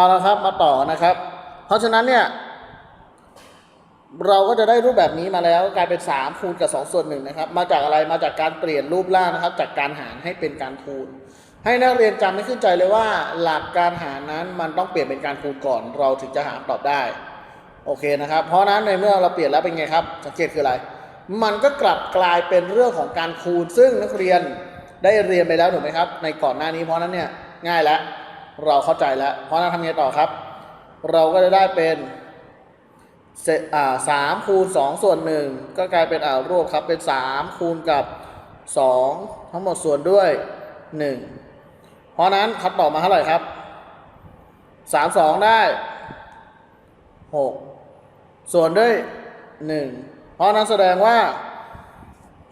เอาละครับมาต่อนะครับ เพราะฉะนั้นเนี่ยเราก็จะได้รูปแบบนี้มาแล้วกลายเป็น3คูณกับ2ส่วนหนึ่งนะครับ มาจากอะไรมาจากการเปลี่ยนรูปร่างนะครับ จากการหารให้เป็นการคูณ ให้นักเรียนจำให้ขึ้นใจเลยว่า หลักการหารนั้นมันต้องเปลี่ยนเป็นการคูณก่อน เราถึงจะหารตอบได้โอเคนะครับ เพราะนั้นในเมื่อเราเปลี่ยนแล้วเป็นไงครับ สังเกตคืออะไร มันก็กลับกลายเป็นเรื่องของการคูณ ซึ่งนักเรียนได้เรียนไปแล้วถูกไหมครับ ในก่อนหน้านี้เพราะนั้นเนี่ยง่ายแล้ว เราเข้าใจแล้ว เพราะนั้นทำไงต่อครับ เราก็จะได้เป็นเอ่าสามคูณสองส่วนหนึ่งก็กลายเป็นอ่ารวบครับเป็นสามคูณกับสองทั้งหมดส่วนด้วยหนึ่งเพราะนั้นคำตอมาเท่าไหร่ครับสามสองได้หกส่วนด้วยหนึ่งเพราะนั้นแสดงว่า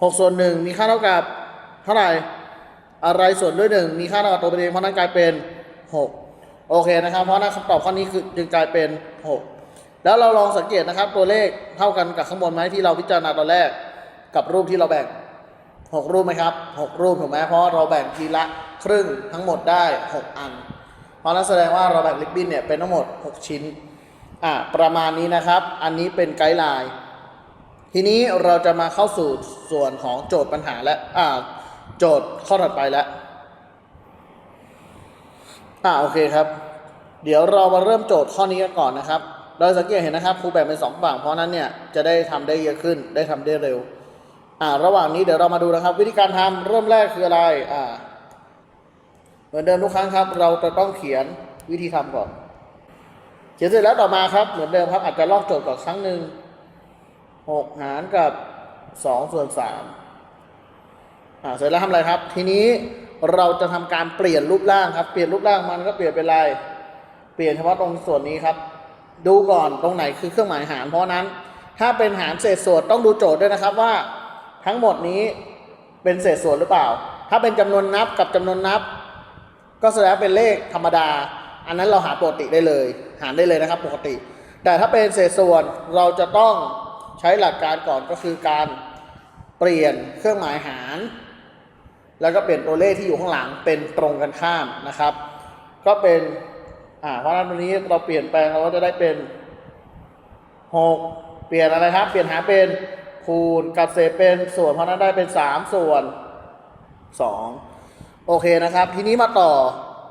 หกส่วนหนึ่งมีค่าเท่ากับเท่าไหร่อะไรส่วนด้วยหนึ่งมีค่าเท่ากับตัวเองเพราะนั้นกลายเป็น หกโอเคนะครับ เพราะฉะนั้นคำตอบข้อนี้คือจึงกลายเป็นหกแล้วเราลองสังเกตนะครับ ตัวเลขเท่ากันกับข้างบนไหมที่เราพิจารณาตอนแรก กับรูปที่เราแบ่งหกรูปไหมครับหกรูปถูกไหมเพราะเราแบ่งทีละครึ่งทั้งหมดได้หกอัน เพราะนั้นแสดงว่าเราแบ่งลิปบิ้นเนี่ยเป็นทั้งหมดหกชิ้นอ่าประมาณนี้นะครับ อันนี้เป็นไกด์ไลน์ทีนี้เราจะมาเข้าสู่ส่วนของโจทย์ปัญหาและอ่าโจทย์ข้อถัดไปแล้ว อ่าโอเคครับ เดี๋ยวเรามาเริ่มโจทย์ข้อนี้กันก่อนนะครับ โดยสังเกตเห็นนะครับครูแบ่งเป็นสองฝั่งเพราะฉะนั้นเนี่ยจะได้ทำได้เยอะขึ้น ได้ทำได้เร็ว อ่า ระหว่างนี้เดี๋ยวเรามาดูนะครับ วิธีการทำเริ่มแรกคืออะไร อ่า เหมือนเดิมทุกครั้งครับ เราจะต้องเขียนวิธีทำก่อน เขียนเสร็จแล้วต่อมาครับ เหมือนเดิมครับ อาจจะลอกโจทย์ก่อนครั้งหนึ่งหกหารกับสองส่วนสามอ่า เสร็จแล้วทำอะไรครับ ทีนี้ เราจะทำการเปลี่ยนรูปร่างครับ เปลี่ยนรูปร่างมันก็เปลี่ยนเป็นอะไรเปลี่ยนเฉพาะตรงส่วนนี้ครับ ดูก่อนตรงไหนคือเครื่องหมายหาร เพราะนั้น ถ้าเป็นหารเศษส่วนต้องดูโจทย์ด้วยนะครับว่า ทั้งหมดนี้เป็นเศษส่วนหรือเปล่า ถ้าเป็นจำนวนนับกับจำนวนนับ ก็แสดงเป็นเลขธรรมดา อันนั้นเราหาปกติได้เลย หารได้เลยนะครับปกติ แต่ถ้าเป็นเศษส่วนเราจะต้องใช้หลักการก่อนก็คือการเปลี่ยนเครื่องหมายหาร แล้วก็เปลี่ยนตัวเลขที่อยู่ข้างหลังเป็นตรงกันข้ามนะครับ ก็เป็นอ่าเพราะฉะนั้นตรงนี้เราเปลี่ยนแปลงเราก็จะได้เป็นหกเปลี่ยนอะไรครับ เปลี่ยนหาเป็นคูณกับเศษเป็นส่วนเพราะนั้นได้เป็นสามส่วนสองโอเคนะครับ ทีนี้มาต่อ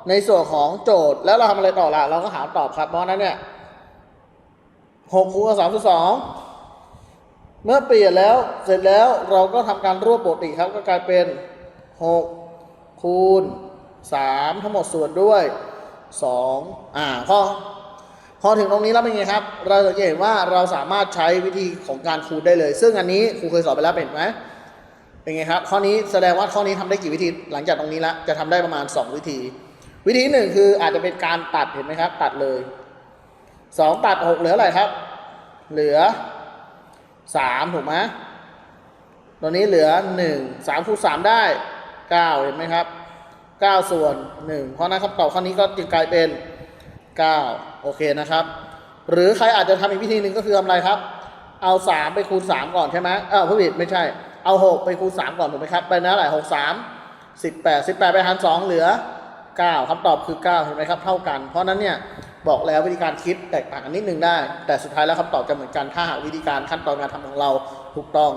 ในส่วนของโจทย์แล้วเราทำอะไรต่อละเราก็หาตอบครับเพราะฉะนั้นเนี่ยหกคูณกับสามส่วนสองเมื่อเปลี่ยนแล้วเสร็จแล้วเราก็ทำการรวบปกติครับก็กลายเป็น หกคูณสามทั้งหมดส่วนด้วยสองอ่าพอพอถึงตรงนี้แล้วเป็นไงครับ เราจะเห็นว่าเราสามารถใช้วิธีของการคูณได้เลย ซึ่งอันนี้ครูเคยสอนไปแล้วเป็นไหมเป็นไงครับ ข้อนี้แสดงว่าข้อนี้ทำได้กี่วิธี หลังจากตรงนี้ละจะทำได้ประมาณ 2 วิธี วิธีหนึ่งคืออาจจะเป็นการตัดเห็นไหมครับ ตัดเลย 2 ตัด 6 เหลืออะไรครับ เหลือ 3 ถูกไหมตัวนี้เหลือ 1 3คูณ3ได้ 9 เห็นไหมครับ 9 ส่วน 1 เพราะนั้นคำตอบข้อนี้ก็จะกลายเป็น 9 โอเคนะครับ หรือใครอาจจะทำอีกวิธีหนึ่งก็คือทำอะไรครับ เอา 3 ไปคูณ 3 ก่อนใช่ไหมเออผู้ผิดไม่ใช่ เอา 6 ไปคูณ 3 ก่อนถูกไหมครับไปนะเท่าไหร่6 3 18 18ไปหาร2เหลือ9คำตอบคือ9เห็นไหมครับเท่ากัน เพราะนั้นเนี่ยบอกแล้ววิธีการคิดแตกต่างกันนิดนึงได้ แต่สุดท้ายแล้วคำตอบจะเหมือนกันถ้าหากวิธีการขั้นตอนการทำของเราถูกต้อง